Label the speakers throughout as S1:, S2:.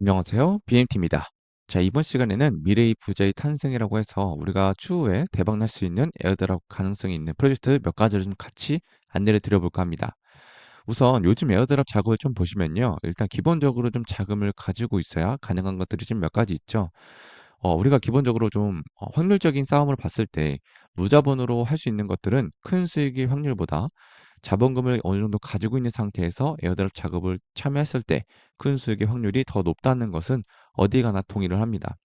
S1: 안녕하세요. BMT입니다. 자, 이번 시간에는 미래의 부자의 탄생이라고 해서 우리가 추후에 대박 날 수 있는 에어드랍 가능성이 있는 프로젝트 몇 가지를 좀 같이 안내를 드려볼까 합니다. 우선 요즘 에어드랍 작업을 좀 보시면요. 일단 기본적으로 좀 자금을 가지고 있어야 가능한 것들이 좀 몇 가지 있죠. 어, 우리가 기본적으로 좀 어, 확률적인 싸움을 봤을 때 무자본으로 할 수 있는 것들은 큰 수익의 확률보다 자본금을 어느 정도 가지고 있는 상태에서 에어드랍 작업을 참여했을 때 큰 수익의 확률이 더 높다는 것은 어디 가나 동의를 합니다.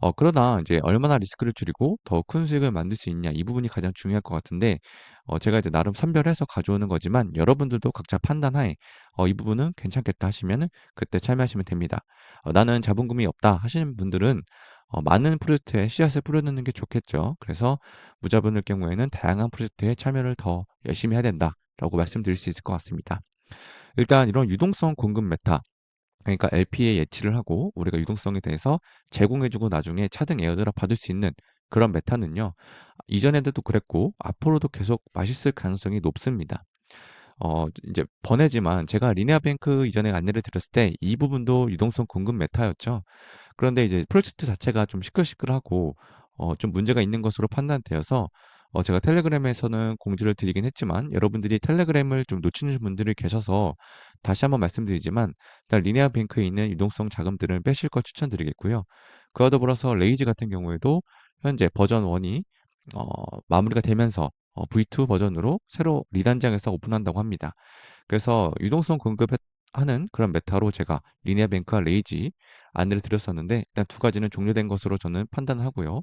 S1: 어, 그러나 이제 얼마나 리스크를 줄이고 더 큰 수익을 만들 수 있냐 이 부분이 가장 중요할 것 같은데 어, 제가 이제 나름 선별해서 가져오는 거지만 여러분들도 각자 판단하에 어, 이 부분은 괜찮겠다 하시면은 그때 참여하시면 됩니다. 어, 나는 자본금이 없다 하시는 분들은 어, 많은 프로젝트에 씨앗을 뿌려놓는 게 좋겠죠. 그래서 무자본일 경우에는 다양한 프로젝트에 참여를 더 열심히 해야 된다 라고 말씀드릴 수 있을 것 같습니다. 일단 이런 유동성 공급 메타, 그러니까 LP에 예치를 하고 우리가 유동성에 대해서 제공해주고 나중에 차등 에어드랍 받을 수 있는 그런 메타는요. 이전에도 그랬고 앞으로도 계속 맛있을 가능성이 높습니다. 어 이제 번외지만 제가 리네아뱅크 이전에 안내를 드렸을 때 이 부분도 유동성 공급 메타였죠. 그런데 이제 프로젝트 자체가 좀 시끌시끌하고 어 좀 문제가 있는 것으로 판단되어서 어 제가 텔레그램에서는 공지를 드리긴 했지만 여러분들이 텔레그램을 좀 놓치는 분들이 계셔서 다시 한번 말씀드리지만 일단 리네아 뱅크에 있는 유동성 자금들을 빼실 걸 추천드리겠고요. 그와 더불어서 레이즈 같은 경우에도 현재 버전 1이 어 마무리가 되면서 어 V2 버전으로 새로 리단장에서 오픈한다고 합니다. 그래서 유동성 공급 하는 그런 메타로 제가 리네아뱅크와 레이지 안내를 드렸었는데 일단 두 가지는 종료된 것으로 저는 판단하고요.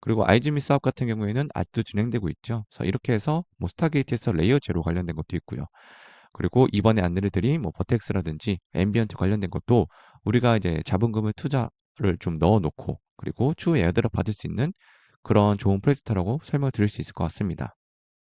S1: 그리고 아이즈미 사업 같은 경우에는 아직도 진행되고 있죠. 그래서 이렇게 해서 뭐 스타게이트에서 레이어 제로 관련된 것도 있고요. 그리고 이번에 안내를 드린 뭐 버텍스라든지 앰비언트 관련된 것도 우리가 이제 자본금을 투자를 좀 넣어 놓고 그리고 추후에 에어드랍 받을 수 있는 그런 좋은 프로젝트라고 설명을 드릴 수 있을 것 같습니다.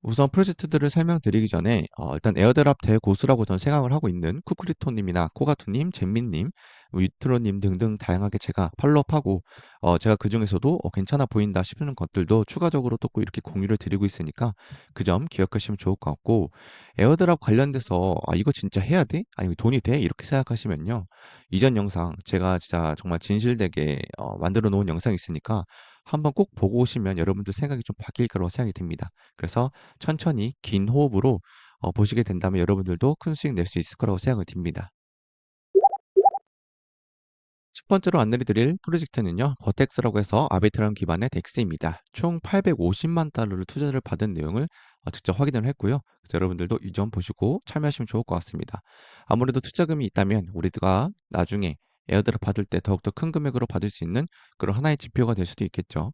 S1: 우선 프로젝트들을 설명드리기 전에 어 일단 에어드랍 대고수라고 저는 생각을 하고 있는 쿠크리토 님이나 코가투 님, 잼민 님, 뭐 유트로 님 등등 다양하게 제가 팔로우하고 어 제가 그 중에서도 어 괜찮아 보인다 싶은 것들도 추가적으로 또 이렇게 공유를 드리고 있으니까 그 점 기억하시면 좋을 것 같고 에어드랍 관련돼서 '아 이거 진짜 해야 돼? 아니면 돈이 돼?' 이렇게 생각하시면요. 이전 영상 제가 진짜 정말 진실되게 어 만들어 놓은 영상이 있으니까 한번 꼭 보고 오시면 여러분들 생각이 좀 바뀔 거라고 생각이 듭니다. 그래서 천천히 긴 호흡으로 어 보시게 된다면 여러분들도 큰 수익 낼 수 있을 거라고 생각이 듭니다. 첫 번째로 안내를 드릴 프로젝트는요. 버텍스라고 해서 아비트럼 기반의 덱스입니다. 총 850만 달러를 투자를 받은 내용을 어 직접 확인을 했고요. 그래서 여러분들도 이 점 보시고 참여하시면 좋을 것 같습니다. 아무래도 투자금이 있다면 우리가 나중에 에어드랍 받을 때 더욱더 큰 금액으로 받을 수 있는 그런 하나의 지표가 될 수도 있겠죠.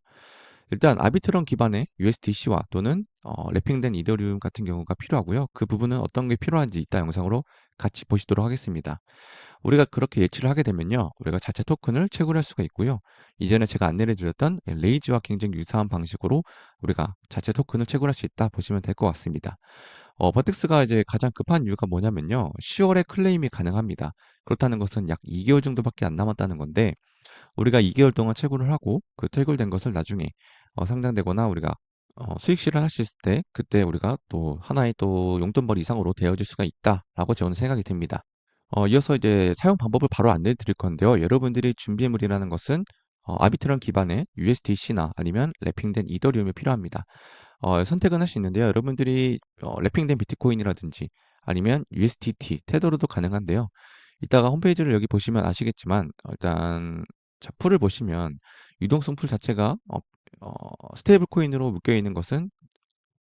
S1: 일단 아비트럼 기반의 USDC와 또는 어 랩핑된 이더리움 같은 경우가 필요하고요. 그 부분은 어떤 게 필요한지 이따 영상으로 같이 보시도록 하겠습니다. 우리가 그렇게 예치를 하게 되면요. 우리가 자체 토큰을 채굴할 수가 있고요. 이전에 제가 안내를 드렸던 레이즈와 굉장히 유사한 방식으로 우리가 자체 토큰을 채굴할 수 있다 보시면 될 것 같습니다. 어, 버텍스가 이제 가장 급한 이유가 뭐냐면요. 10월에 클레임이 가능합니다. 그렇다는 것은 약 2개월 정도밖에 안 남았다는 건데 우리가 2개월 동안 채굴을 하고 그 채굴된 것을 나중에 어, 상장되거나 우리가 어, 수익 실현할 수 있을 때 그때 우리가 또 하나의 또 용돈벌이 이상으로 되어질 수가 있다라고 저는 생각이 듭니다. 어, 이어서 이제 사용 방법을 바로 안내 드릴 건데요. 여러분들이 준비물이라는 것은 어, 아비트럼 기반의 USDC나 아니면 랩핑된 이더리움이 필요합니다. 어, 선택은 할 수 있는데요. 여러분들이 어, 랩핑된 비트코인이라든지 아니면 USDT, 테더로도 가능한데요. 이따가 홈페이지를 여기 보시면 아시겠지만 어, 일단 자, 풀을 보시면 유동성 풀 자체가 어, 어, 스테이블 코인으로 묶여 있는 것은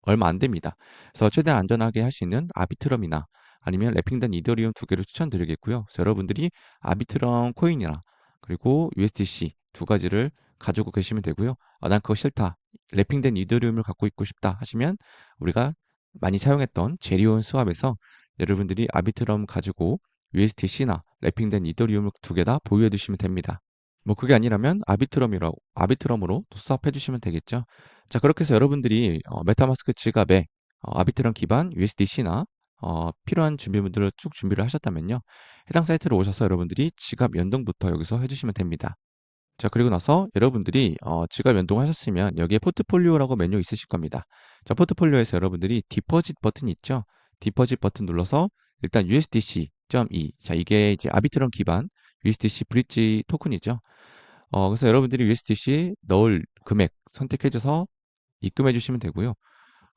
S1: 얼마 안 됩니다. 그래서 최대한 안전하게 할 수 있는 아비트럼이나 아니면 랩핑된 이더리움 두 개를 추천드리겠고요. 그래서 여러분들이 아비트럼 코인이나 그리고 USDC 두 가지를 가지고 계시면 되고요. 아, 난 그거 싫다. 랩핑된 이더리움을 갖고 있고 싶다 하시면 우리가 많이 사용했던 제리온 수압에서 여러분들이 아비트럼 가지고 USDC나 랩핑된 이더리움을 두개 다 보유해 두시면 됩니다. 뭐 그게 아니라면 아비트럼이라고 아비트럼으로 또 수합해 주시면 되겠죠. 자, 그렇게 해서 여러분들이 어, 메타마스크 지갑에 어, 아비트럼 기반 USDC나 어, 필요한 준비물들을 쭉 준비를 하셨다면요. 해당 사이트로 오셔서 여러분들이 지갑 연동부터 여기서 해주시면 됩니다. 자, 그리고 나서 여러분들이 어, 지갑 연동하셨으면 여기에 포트폴리오라고 메뉴 있으실 겁니다. 자, 포트폴리오에서 여러분들이 디퍼짓 버튼이 있죠. 디퍼짓 버튼 눌러서 일단 USDC.E 자, 이게 이제 아비트럼 기반 USDC 브릿지 토큰이죠. 어, 그래서 여러분들이 USDC 넣을 금액 선택해 줘서 입금해 주시면 되고요.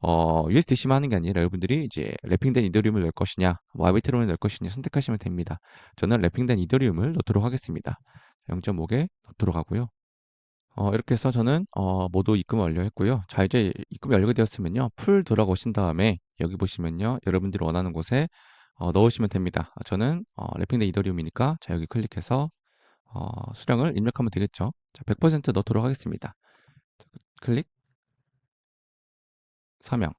S1: 어, USDC만 하는 게 아니라 여러분들이 이제 랩핑된 이더리움을 넣을 것이냐, 뭐 아비트럼을 넣을 것이냐 선택하시면 됩니다. 저는 랩핑된 이더리움을 넣도록 하겠습니다. 0.5개 넣도록 하고요. 어, 이렇게 해서 저는 어, 모두 입금을 완료했고요. 자, 이제 입금이 완료되었으면요. 풀 돌아오신 다음에 여기 보시면요. 여러분들이 원하는 곳에 어, 넣으시면 됩니다. 저는 어, 랩핑된 이더리움이니까 자, 여기 클릭해서 어, 수량을 입력하면 되겠죠. 자, 100% 넣도록 하겠습니다. 클릭. 서명.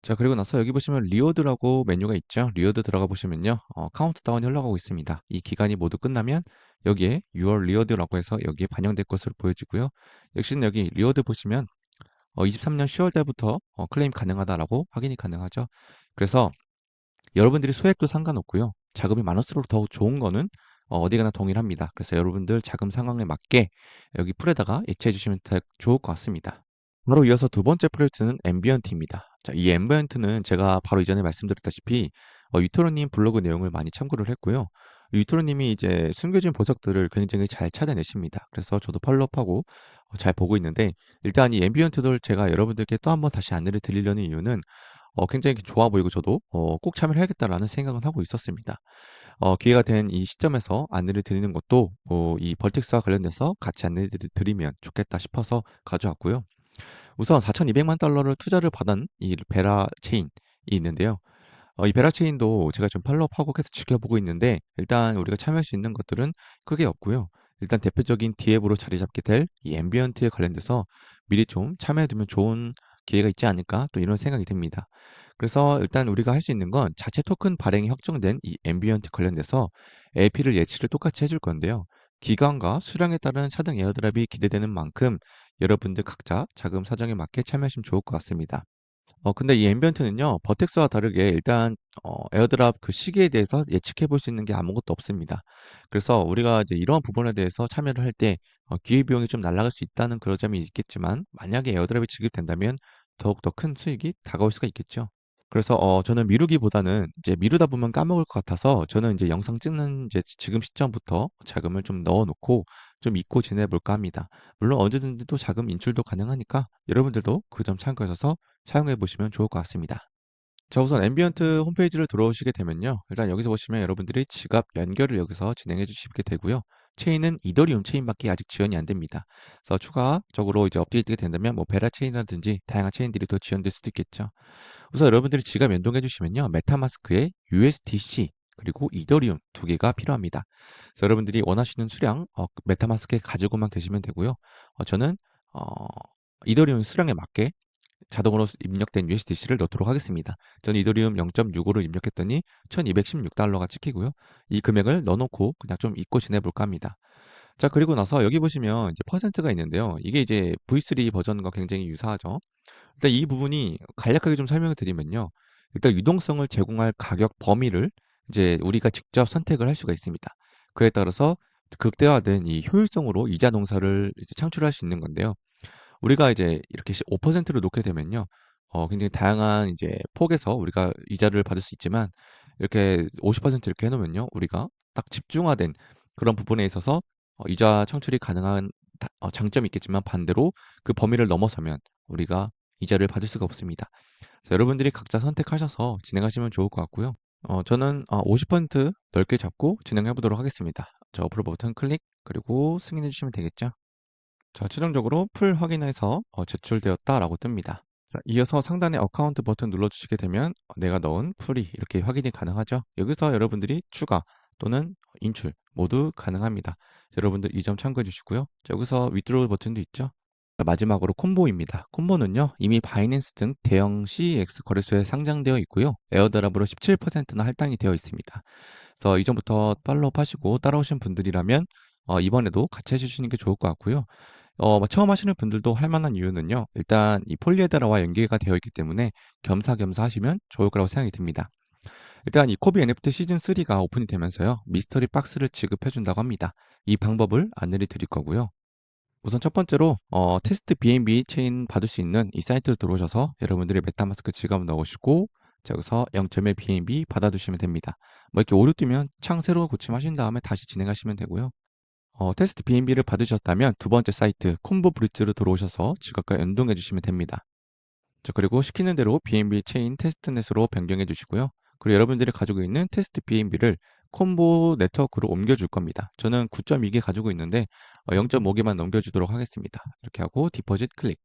S1: 자 그리고 나서 여기 보시면 리워드라고 메뉴가 있죠? 리워드 들어가 보시면요. 어, 카운트다운이 흘러가고 있습니다. 이 기간이 모두 끝나면 여기에 6월 리워드라고 해서 여기에 반영될 것으로 보여지고요. 역시는 여기 리워드 보시면 어, 23년 10월 달부터 어, 클레임 가능하다라고 확인이 가능하죠? 그래서 여러분들이 소액도 상관없고요 자금이 많을수록 더욱 좋은 거는 어, 디 가나 동일합니다 그래서 여러분들 자금 상황에 맞게 여기 풀에다가 예치해 주시면 좋을 것 같습니다 바로 이어서 두 번째 프로젝트는 앰비언트입니다. 자, 이 앰비언트는 제가 바로 이전에 말씀드렸다시피 어, 유토로님 블로그 내용을 많이 참고를 했고요. 유토로님이 이제 숨겨진 보석들을 굉장히 잘 찾아내십니다. 그래서 저도 팔로우하고 어, 잘 보고 있는데 일단 이 앰비언트들 제가 여러분들께 또 한번 다시 안내를 드리려는 이유는 어, 굉장히 좋아 보이고 저도 어, 꼭 참여를 해야겠다라는 생각을 하고 있었습니다. 어, 기회가 된 이 시점에서 안내를 드리는 것도 어, 이 벌텍스와 관련돼서 같이 안내를 드리면 좋겠다 싶어서 가져왔고요. 우선 4,200만 달러를 투자를 받은 이 베라 체인이 있는데요. 어, 이 베라 체인도 제가 좀 팔로우하고 계속 지켜보고 있는데 일단 우리가 참여할 수 있는 것들은 크게 없고요. 일단 대표적인 디앱으로 자리 잡게 될 이 앰비언트에 관련돼서 미리 좀 참여해두면 좋은 기회가 있지 않을까 또 이런 생각이 듭니다. 그래서 일단 우리가 할 수 있는 건 자체 토큰 발행이 확정된 이 앰비언트 관련돼서 LP를 예치를 똑같이 해줄 건데요. 기간과 수량에 따른 차등 에어드랍이 기대되는 만큼 여러분들 각자 자금 사정에 맞게 참여하시면 좋을 것 같습니다. 어 근데 이 앰비언트는요. 버텍스와 다르게 일단 어 에어드랍 그 시기에 대해서 예측해 볼 수 있는 게 아무것도 없습니다. 그래서 우리가 이제 이런 부분에 대해서 참여를 할때 어 기회비용이 좀 날아갈 수 있다는 그런 점이 있겠지만 만약에 에어드랍이 지급된다면 더욱더 큰 수익이 다가올 수가 있겠죠. 그래서 어 저는 미루기보다는 이제 미루다 보면 까먹을 것 같아서 저는 이제 영상 찍는 이제 지금 시점부터 자금을 좀 넣어 놓고 좀 잊고 지내 볼까 합니다. 물론 언제든지 또 자금 인출도 가능하니까 여러분들도 그 점 참고하셔서 사용해 보시면 좋을 것 같습니다. 자 우선 앰비언트 홈페이지를 들어오시게 되면요. 일단 여기서 보시면 여러분들이 지갑 연결을 여기서 진행해 주시게 되고요. 체인은 이더리움 체인밖에 아직 지원이 안 됩니다. 그래서 추가적으로 이제 업데이트가 된다면 뭐 베라 체인이라든지 다양한 체인들이 더 지원될 수도 있겠죠. 우선 여러분들이 지갑 연동해 주시면요. 메타마스크에 USDC 그리고 이더리움 두 개가 필요합니다. 그래서 여러분들이 원하시는 수량 어, 메타마스크에 가지고만 계시면 되고요. 어, 저는 어, 이더리움 수량에 맞게 자동으로 입력된 USDC를 넣도록 하겠습니다. 저는 이더리움 0.65를 입력했더니 1216달러가 찍히고요. 이 금액을 넣어놓고 그냥 좀 잊고 지내볼까 합니다. 자, 그리고 나서 여기 보시면 이제 퍼센트가 있는데요. 이게 이제 V3 버전과 굉장히 유사하죠. 일단 이 부분이 간략하게 좀 설명을 드리면요. 일단 유동성을 제공할 가격 범위를 이제 우리가 직접 선택을 할 수가 있습니다. 그에 따라서 극대화된 이 효율성으로 이자 농사를 창출할 수 있는 건데요. 우리가 이제 이렇게 5%를 놓게 되면요. 어 굉장히 다양한 이제 폭에서 우리가 이자를 받을 수 있지만 이렇게 50% 이렇게 해 놓으면요. 우리가 딱 집중화된 그런 부분에 있어서 어 이자 창출이 가능한 다 어 장점이 있겠지만 반대로 그 범위를 넘어서면 우리가 이자를 받을 수가 없습니다. 그래서 여러분들이 각자 선택하셔서 진행하시면 좋을 것 같고요. 어 저는 어 50% 넓게 잡고 진행해 보도록 하겠습니다. 자 어플로 버튼 클릭 그리고 승인해 주시면 되겠죠. 자, 최종적으로 풀 확인해서 어, 제출되었다라고 뜹니다. 자, 이어서 상단에 어카운트 버튼 눌러주시게 되면 내가 넣은 풀이 이렇게 확인이 가능하죠. 여기서 여러분들이 추가 또는 인출 모두 가능합니다. 자, 여러분들 이 점 참고해 주시고요. 자, 여기서 위드로우 버튼도 있죠. 자, 마지막으로 콤보입니다. 콤보는요 이미 바이낸스 등 대형 CEX 거래소에 상장되어 있고요. 에어드랍으로 17%나 할당이 되어 있습니다. 그래서 이전부터 팔로우 하시고 따라오신 분들이라면 어, 이번에도 같이 해주시는 게 좋을 것 같고요. 어, 뭐 처음 하시는 분들도 할 만한 이유는요. 일단 이 폴리에드라와 연계가 되어 있기 때문에 겸사겸사 하시면 좋을 거라고 생각이 듭니다. 일단 이 코비 NFT 시즌 3가 오픈이 되면서요. 미스터리 박스를 지급해 준다고 합니다. 이 방법을 안내를 드릴 거고요. 우선 첫 번째로 어, 테스트 BNB 체인 받을 수 있는 이 사이트로 들어오셔서 여러분들의 메타마스크 지갑을 넣으시고 여기서 0.1 BNB 받아두시면 됩니다. 뭐 이렇게 오류 뜨면 창 새로 고침하신 다음에 다시 진행하시면 되고요. 어, 테스트 BNB를 받으셨다면 두 번째 사이트 콤보 브릿지로 들어오셔서 지갑과 연동해 주시면 됩니다. 자, 그리고 시키는 대로 BNB 체인 테스트넷으로 변경해 주시고요. 그리고 여러분들이 가지고 있는 테스트 BNB를 콤보 네트워크로 옮겨줄 겁니다. 저는 9.2개 가지고 있는데 0.5개만 넘겨주도록 하겠습니다. 이렇게 하고 디포짓 클릭.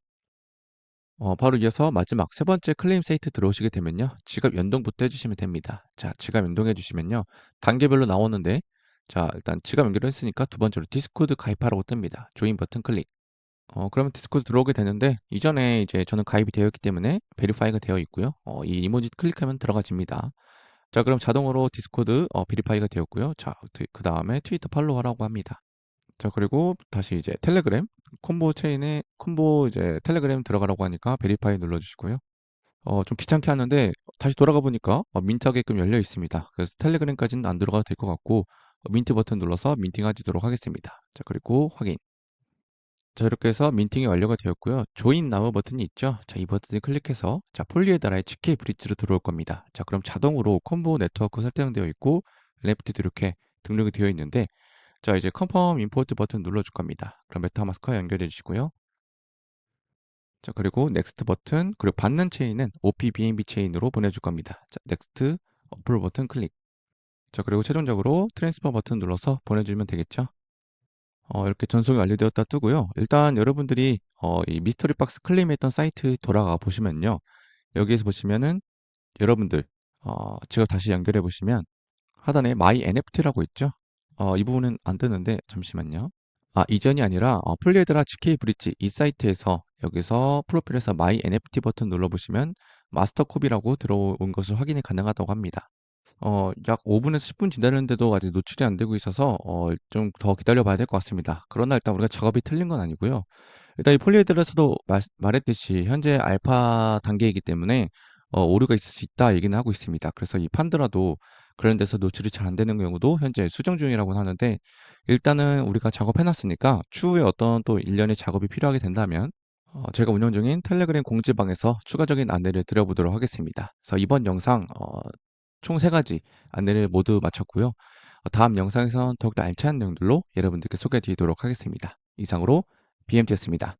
S1: 어, 바로 이어서 마지막 세 번째 클레임 사이트 들어오시게 되면요. 지갑 연동부터 해주시면 됩니다. 자, 지갑 연동해 주시면요. 단계별로 나오는데 자, 일단 지갑 연결을 했으니까 두 번째로 디스코드 가입하라고 뜹니다. 조인 버튼 클릭. 어, 그러면 디스코드 들어오게 되는데 이전에 이제 저는 가입이 되어 있기 때문에 베리파이가 되어 있고요. 어, 이 이모지 클릭하면 들어가집니다. 자, 그럼 자동으로 디스코드 어, 베리파이가 되었고요. 자, 그 다음에 트위터 팔로우하라고 합니다. 자, 그리고 다시 이제 텔레그램 콤보 체인에 콤보 이제 텔레그램 들어가라고 하니까 베리파이 눌러주시고요. 어, 좀 귀찮게 하는데 다시 돌아가 보니까 어, 민트하게끔 열려 있습니다. 그래서 텔레그램까지는 안 들어가도 될 것 같고 어, 민트 버튼 눌러서 민팅 하지도록 하겠습니다. 자, 그리고 확인. 자, 이렇게 해서 민팅이 완료가 되었고요. 조인 나우 버튼이 있죠. 자, 이 버튼을 클릭해서 자, 폴리에다라의 GK 브릿지로 들어올 겁니다. 자, 그럼 자동으로 콤보 네트워크 설정되어 있고 레프트도 이렇게 등록이 되어 있는데 자, 이제 컨펌 임포트 버튼 눌러줄 겁니다. 그럼 메타마스크와 연결해 주시고요. 자, 그리고 넥스트 버튼, 그리고 받는 체인은 OPBNB 체인으로 보내줄 겁니다. 자, 넥스트 어플 버튼 클릭. 자, 그리고 최종적으로 트랜스퍼 버튼 눌러서 보내주면 되겠죠. 어, 이렇게 전송이 완료되었다 뜨고요. 일단 여러분들이 어, 이 미스터리 박스 클레임했던 사이트 돌아가 보시면요. 여기에서 보시면은 여러분들 어, 지금 다시 연결해 보시면 하단에 My NFT라고 있죠. 어, 이 부분은 안 뜨는데 잠시만요. 아, 이전이 아니라 어, 플리에드라 GK 브릿지 이 사이트에서 여기서 프로필에서 My NFT 버튼 눌러보시면 마스터 콥이라고 들어온 것을 확인이 가능하다고 합니다. 어, 약 5 분에서 10 분 지나는데도 아직 노출이 안 되고 있어서 어, 좀 더 기다려 봐야 될 것 같습니다. 그러나 일단 우리가 작업이 틀린 건 아니고요. 일단 이 폴리에드에서도 말했듯이 현재 알파 단계이기 때문에 어, 오류가 있을 수 있다 얘기는 하고 있습니다. 그래서 이 판드라도 그런 데서 노출이 잘 안 되는 경우도 현재 수정 중이라고 하는데 일단은 우리가 작업해 놨으니까 추후에 어떤 또 일련의 작업이 필요하게 된다면 어, 제가 운영 중인 텔레그램 공지방에서 추가적인 안내를 드려보도록 하겠습니다. 그래서 이번 영상 어, 총세 가지 안내를 모두 마쳤고요. 어, 다음 영상에선 더욱더 알찬 내용들로 여러분들께 소개해 드리도록 하겠습니다. 이상으로 BMT였습니다.